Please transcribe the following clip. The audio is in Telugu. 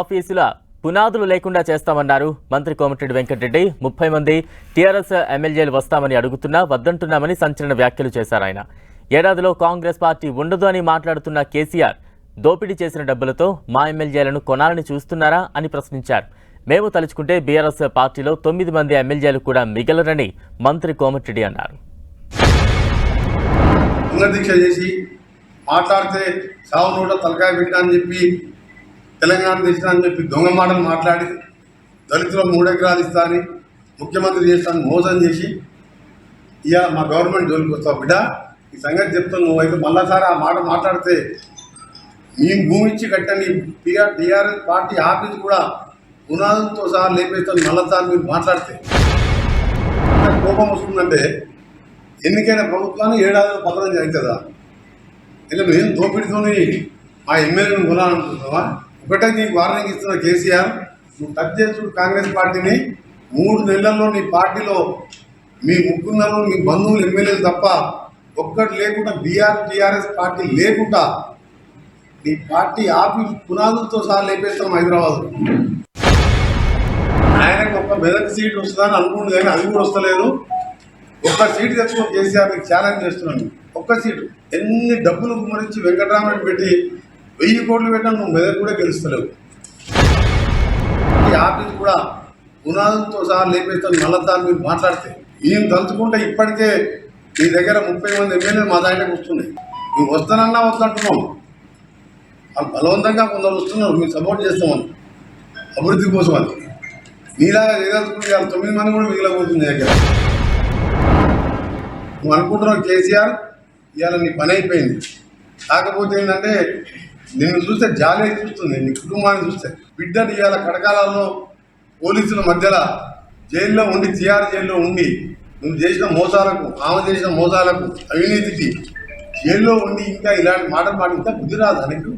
ఆఫీసుల పునాదులు లేకుండా చేస్తామన్నారు మంత్రి కోమటిరెడ్డి వెంకటరెడ్డి. ముప్పై మంది టీఆర్ఎస్ ఎమ్మెల్యేలు వస్తామని అడుగుతున్నా వద్దంటున్నామని సంచలన వ్యాఖ్యలు చేశారు ఆయన. ఏడాదిలో కాంగ్రెస్ పార్టీ ఉండదు అని మాట్లాడుతున్న కేసీఆర్ దోపిడీ చేసిన డబ్బులతో మా ఎమ్మెల్యేలను కొనాలని చూస్తున్నారా అని ప్రశ్నించారు. మేము తలుచుకుంటే బీఆర్ఎస్ పార్టీలో తొమ్మిది మంది ఎమ్మెల్యేలు కూడా మిగలరని మంత్రి కోమటిరెడ్డి అన్నారు. మాట్లాడితే సావు నోట తలకాయ పెట్టినా అని చెప్పి తెలంగాణ తెచ్చినా అని చెప్పి దొంగ మాటలు మాట్లాడి దళితులకు మూడెకరాలు ఇస్తారని ముఖ్యమంత్రి చేస్తాను మోసం చేసి ఇక మా గవర్నమెంట్ జోలికి వస్తావు బిడ్డ. ఈ సంగతి చెప్తాను నువ్వైతే మళ్ళాసారి ఆ మాట మాట్లాడితే మీ భూమి ఇచ్చి కట్టని పిఆర్ టీఆర్ఎస్ పార్టీ ఆఫీస్ కూడా పునాదులతో సహా లేపేస్తాను మళ్ళాసారి మీరు మాట్లాడితే. కోపం వస్తుందంటే ఎన్నికైన ప్రభుత్వాన్ని ఏడాదిలో పతనం జరుగుతుందా? ఇక మేము దోపిడితోని మా ఎమ్మెల్యేను కొనాలనుకుంటున్నావా? ఒకటే నీకు వార్నింగ్ ఇస్తున్న కేసీఆర్. నువ్వు టచ్ చేసుడు కాంగ్రెస్ పార్టీని. మూడు నెలల్లో నీ పార్టీలో మీ ముగ్గురు మీ బంధువులు ఎమ్మెల్యేలు తప్ప ఒక్కటి లేకుండా బీఆర్ టీఆర్ఎస్ పార్టీ లేకుండా నీ పార్టీ ఆఫీస్ పునాదులతో సహా లేపేస్తాం హైదరాబాద్. ఆయనకు ఒక్క మెదక్ సీట్ వస్తుందని అనుకుంటుంది కానీ అది కూడా వస్తలేదు. ఒక్క సీటు తెచ్చుకో కేసీఆర్ నీకు ఛాలెంజ్ చేస్తున్నాను. ఒక్క సీటు. ఎన్ని డబ్బులు గుమరించి వెంకటరామరెడ్డి పెట్టి వెయ్యి కోట్లు పెట్టినా నువ్వు మెదక్ కూడా గెలుస్తలేవు. ఈ ఆర్టీసీ కూడా పునాదులతో సహా లేపేస్తాను మళ్ళా దాన్ని మీరు మాట్లాడితే. మేము తలుచుకుంటే ఇప్పటికే మీ దగ్గర ముప్పై మంది ఎమ్మెల్యేలు మా దాంట్లోకి వస్తున్నాయి. మేము వస్తానన్నా వద్దంటున్నాం వాళ్ళు బలవంతంగా కొందరు వస్తున్నారు మేము సపోర్ట్ చేస్తామని. అభివృద్ధి కోసం అని నీలాగా చేయదలుచుకుంటే ఇవాళ తొమ్మిది మంది కూడా మిగిలిపోతుంది దగ్గర. నువ్వు అనుకుంటున్నావు కేసీఆర్ ఇవాళ నీ పని అయిపోయింది. కాకపోతే ఏంటంటే నిన్ను చూస్తే జాలి చూస్తుంది నీ కుటుంబాన్ని చూస్తే. బిడ్డని ఇవాళ కడకాలలో పోలీసుల మధ్యలో జైల్లో ఉండి జీఆర్ జైల్లో ఉండి నువ్వు చేసిన మోసాలకు ఆమె చేసిన మోసాలకు అవినీతికి జైల్లో ఉండి ఇంకా ఇలాంటి మాటలు మాట ఇంకా బుద్ధి రాదు